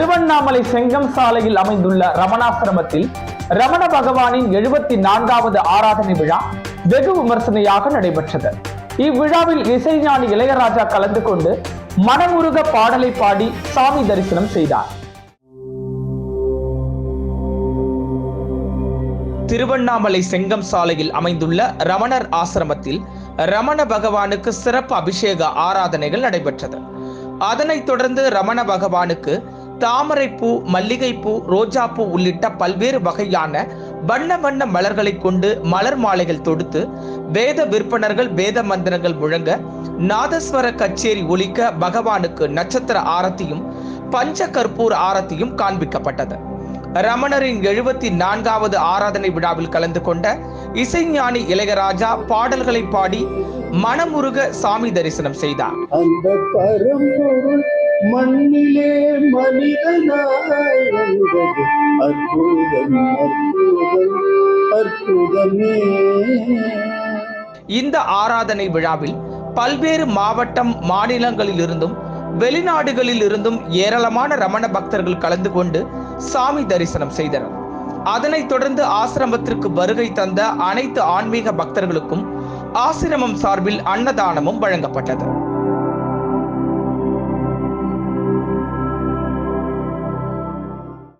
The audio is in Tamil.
திருவண்ணாமலை செங்கம் சாலையில் அமைந்துள்ள ரமணாசிரமத்தில் ரமண பகவானின் எழுபத்தி நான்காவது ஆராதனை விழா வெகு விமர்சனையாக நடைபெற்றது. இவ்விழாவில் இசைஞானி இளையராஜா கலந்து கொண்டு மனமுருக பாடலை பாடி சாமி தரிசனம் செய்தார். திருவண்ணாமலை செங்கம் சாலையில் அமைந்துள்ள ரமணர் ஆசிரமத்தில் ரமண பகவானுக்கு சிறப்பு அபிஷேக ஆராதனைகள் நடைபெற்றது. அதனைத் தொடர்ந்து ரமண பகவானுக்கு தாமரைப்பூ மல்லிகைப்பூ ரோஜாப்பூ உள்ளிட்ட பல்வேறு வகையான வண்ண வண்ண மலர்களை கொண்டு மலர் மாலைகள் தொடுத்து வேத விற்பனர்கள் வேத மந்திரங்கள் முழங்க நாதஸ்வர கச்சேரி ஒலிக்க பகவானுக்கு நட்சத்திர ஆரத்தியும் பஞ்ச கற்பூர் ஆரத்தியும் காண்பிக்கப்பட்டது. ரமணரின் எழுபத்தி நான்காவது ஆராதனை விழாவில் கலந்து கொண்ட இசைஞானி இளையராஜா பாடல்களை பாடி மனமுருக சாமி தரிசனம் செய்தார். அந்த மண்ணிலே மனிதனாய் வந்தது அற்புதம் அற்புதம் அற்புதமே. இந்த ஆராதனை விழாவில் பல்வேறு மாவட்டம் மாநிலங்களிலிருந்தும் வெளிநாடுகளில் இருந்தும் ஏராளமான ரமண பக்தர்கள் கலந்து கொண்டு சாமி தரிசனம் செய்தனர். அதனைத் தொடர்ந்து ஆசிரமத்திற்கு வருகை தந்த அனைத்து ஆன்மீக பக்தர்களுக்கும் ஆசிரமம் சார்பில் அன்னதானமும் வழங்கப்பட்டது.